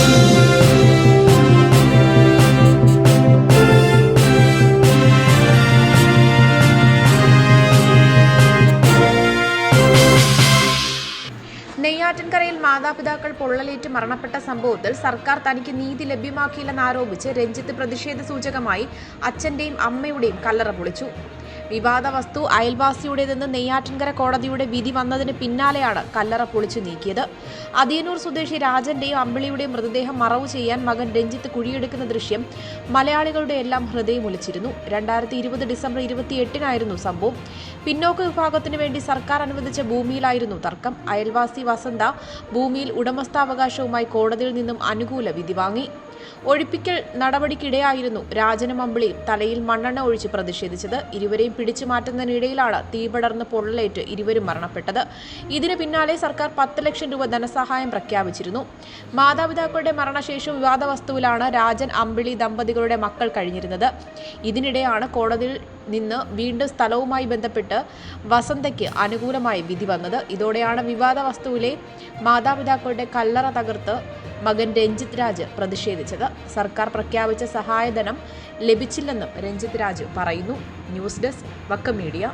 Thank you. നെയ്യാറ്റിൻകരയിൽ മാതാപിതാക്കൾ പൊള്ളലേറ്റ് മരണപ്പെട്ട സംഭവത്തിൽ സർക്കാർ തനിക്ക് നീതി ലഭ്യമാക്കിയില്ലെന്നാരോപിച്ച് രഞ്ജിത്ത് പ്രതിഷേധ സൂചകമായി അച്ഛന്റെയും അമ്മയുടെയും കല്ലറ പൊളിച്ചു. വിവാദ വസ്തു അയൽവാസിയുടേതെന്ന് നെയ്യാറ്റിൻകര കോടതിയുടെ വിധി വന്നതിന് പിന്നാലെയാണ് കല്ലറ പൊളിച്ചു നീക്കിയത്. അതിയനൂർ സ്വദേശി രാജന്റെയും അമ്പിളിയുടെയും മൃതദേഹം മറവു ചെയ്യാൻ മകൻ രഞ്ജിത്ത് കുഴിയെടുക്കുന്ന ദൃശ്യം മലയാളികളുടെ എല്ലാം ഹൃദയം ഒലിച്ചിരുന്നു. രണ്ടായിരത്തി ഇരുപത് ഡിസംബർ ഇരുപത്തിയെട്ടിനായിരുന്നു സംഭവം. പിന്നോക്ക വിഭാഗത്തിനു വേണ്ടി സർക്കാർ അനുവദിച്ച ഭൂമിയിലായിരുന്നു തർക്കം. അയൽവാസി വസന്ത ഭൂമിയിൽ ഉടമസ്ഥാവകാശവുമായി കോടതിയിൽ നിന്നും അനുകൂല വിധി വാങ്ങി. ഒഴിപ്പിക്കൽ നടപടിക്കിടെയായിരുന്നു രാജനും അമ്പിളിയും തലയിൽ മണ്ണെണ്ണ ഒഴിച്ച് പ്രതിഷേധിച്ചത്. ഇരുവരെയും പിടിച്ചു മാറ്റുന്നതിനിടയിലാണ് തീപടർന്ന് പൊള്ളലേറ്റ് ഇരുവരും മരണപ്പെട്ടത്. ഇതിന് പിന്നാലെ സർക്കാർ പത്ത് ലക്ഷം രൂപ ധനസഹായം പ്രഖ്യാപിച്ചിരുന്നു. മാതാപിതാക്കളുടെ മരണശേഷം വിവാദ വസ്തുവിലാണ് രാജൻ അമ്പിളി ദമ്പതികളുടെ മക്കൾ കഴിഞ്ഞിരുന്നത്. ഇതിനിടെയാണ് കോടതിയിൽ നിന്ന് വീണ്ടും സ്ഥലവുമായി ബന്ധപ്പെട്ട് വസന്തയ്ക്ക് അനുകൂലമായി വിധി വന്നത്. ഇതോടെയാണ് വിവാദ വസ്തുവിലെ മാതാപിതാക്കളുടെ കല്ലറ തകർത്ത് മകൻ രഞ്ജിത്ത് രാജ് പ്രതിഷേധിച്ചത്. സർക്കാർ പ്രഖ്യാപിച്ച സഹായധനം ലഭിച്ചില്ലെന്നും രഞ്ജിത്ത് രാജ് പറയുന്നു. ന്യൂസ് ഡെസ്ക് വക്ക മീഡിയ.